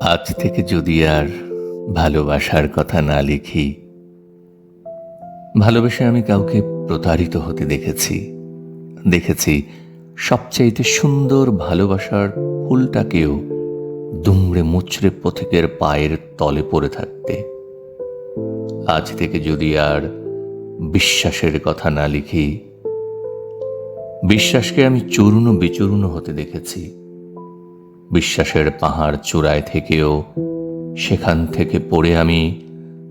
আজ থেকে যদি আর ভালোবাসার কথা না লিখি, ভালোবেসে আমি কাউকে প্রতারিত হতে দেখেছি। দেখেছি সবচাইতে সুন্দর ভালোবাসার ফুলটাকেও দুমড়ে মুচড়ে পথিকের পায়ের তলে পড়ে থাকতে। আজ থেকে যদি আর বিশ্বাসের কথা না লিখি, বিশ্বাসকে আমি চূর্ণ বিচূর্ণ হতে দেখেছি। বিশ্বাসের পাহাড় চূড়ায় থেকেও সেখান থেকে পড়ে আমি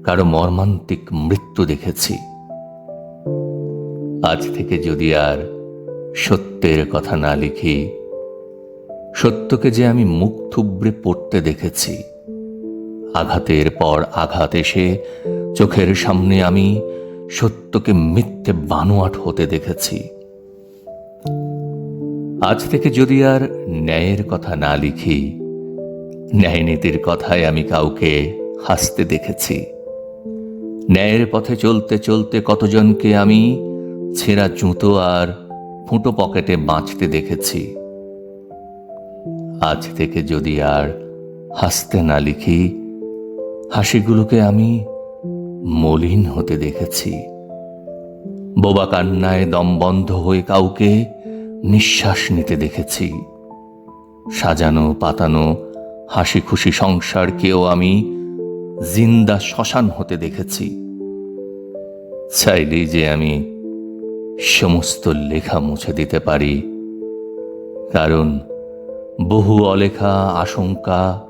কারও মর্মান্তিক মৃত্যু দেখেছি। আজ থেকে যদি আর সত্যের কথা না লিখি, সত্যকে যে আমি মুখ থুবড়ে পড়তে দেখেছি, আঘাতের পর আঘাত এসে চোখের সামনে আমি সত্যকে মিথ্যে বানোয়াট হতে দেখেছি। আজ থেকে যদি আর ন্যায়ের কথা না লিখি ন্যায় নীতির কথায় আমি কাউকে হাসতে দেখেছি। ন্যায়ের পথে চলতে চলতে কতজনকে আমি ছেঁড়া জুতো আর ফুটো পকেটে বাঁচতে দেখেছি। আজ থেকে যদি আর হাসতে না লিখি, হাসিগুলোকে আমি মলিন হতে দেখেছি। বোবা কান্নায় দম বন্ধ হয়ে কাউকে নিঃশ্বাস নিতে দেখেছি। সাজানো, পাতানো হাসি খুশি সংসারকেও আমি জিন্দা শ্মশান হতে দেখেছি। চাইলেই যে আমি সমস্ত লেখা মুছে দিতে পারি। কারণ বহু অলেখা, আশঙ্কা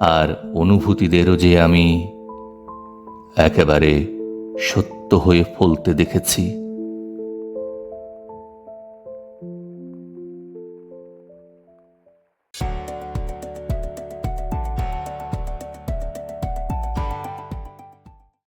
আর অনুভূতিদেরও যে আমি একেবারে সত্য হয়ে ফলতে দেখেছি।